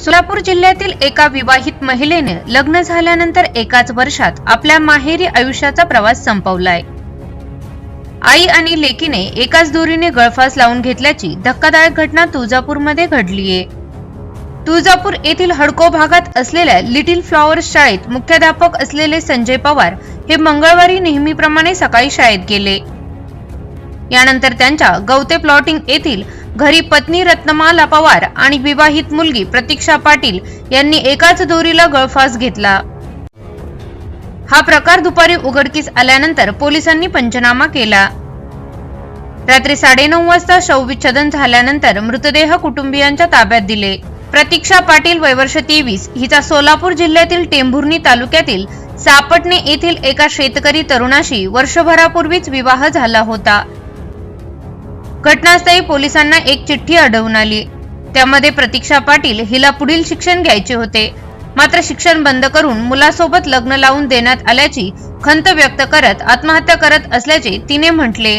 सोलापूर जिल्ह्यातील एका विवाहित महिलेने लग्न झाल्यानंतर एकाच वर्षात आपल्या माहेरी आयुष्याचा प्रवास संपवलाय. आई आणि लेकीने एकाच दोरीने गळफास लावून घेतल्याची धक्कादायक घटना तुळजापूरमध्ये घडलीये. तुळजापूर येथील हडको भागात असलेल्या लिटिल फ्लॉवर्स शाळेत मुख्याध्यापक असलेले संजय पवार हे मंगळवारी नेहमीप्रमाणे सकाळी शाळेत गेले. यानंतर त्यांच्या गवते प्लॉटिंग येथील घरी पत्नी रत्नमाला पवार आणि विवाहित मुलगी प्रतीक्षा पाटील यांनी एकाच दोरीला गळफास घेतला. हा प्रकार दुपारी उघडकीस आल्यानंतर पोलिसांनी पंचनामा केला. रात्री साडेनऊ वाजता शवविच्छेदन झाल्यानंतर मृतदेह कुटुंबियांच्या ताब्यात दिले. प्रतीक्षा पाटील वयवर्ष तेवीस हिचा सोलापूर जिल्ह्यातील टेंभुर्णी तालुक्यातील सापटणे येथील एका शेतकरी तरुणाशी वर्षभरापूर्वीच विवाह झाला होता. घटनास्थळी पोलिसांना एक चिठ्ठी अडवून आली. त्यामध्ये प्रतीक्षा पाटील हिला पुढील शिक्षण घ्यायचे होते. मात्र शिक्षण बंद करून मुलासोबत लग्न लावून देण्यात आल्याची खंत व्यक्त करत आत्महत्या करत असल्याचे तिने म्हटले.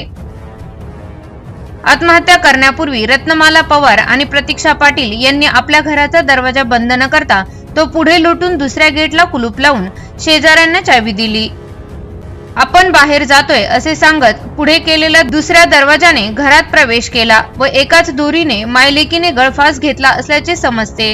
आत्महत्या करण्यापूर्वी रत्नमाला पवार आणि प्रतीक्षा पाटील यांनी आपल्या घराचा दरवाजा बंद न करता तो पुढे लोटून दुसऱ्या गेटला कुलूप लावून शेजाऱ्यांना चावी दिली. आपण बाहेर जातोय असे सांगत पुढे केलेल्या दुसऱ्या दरवाजाने घरात प्रवेश केला व एकाच दोरीने मायलेकीने गळफास घेतला असल्याचे समजते.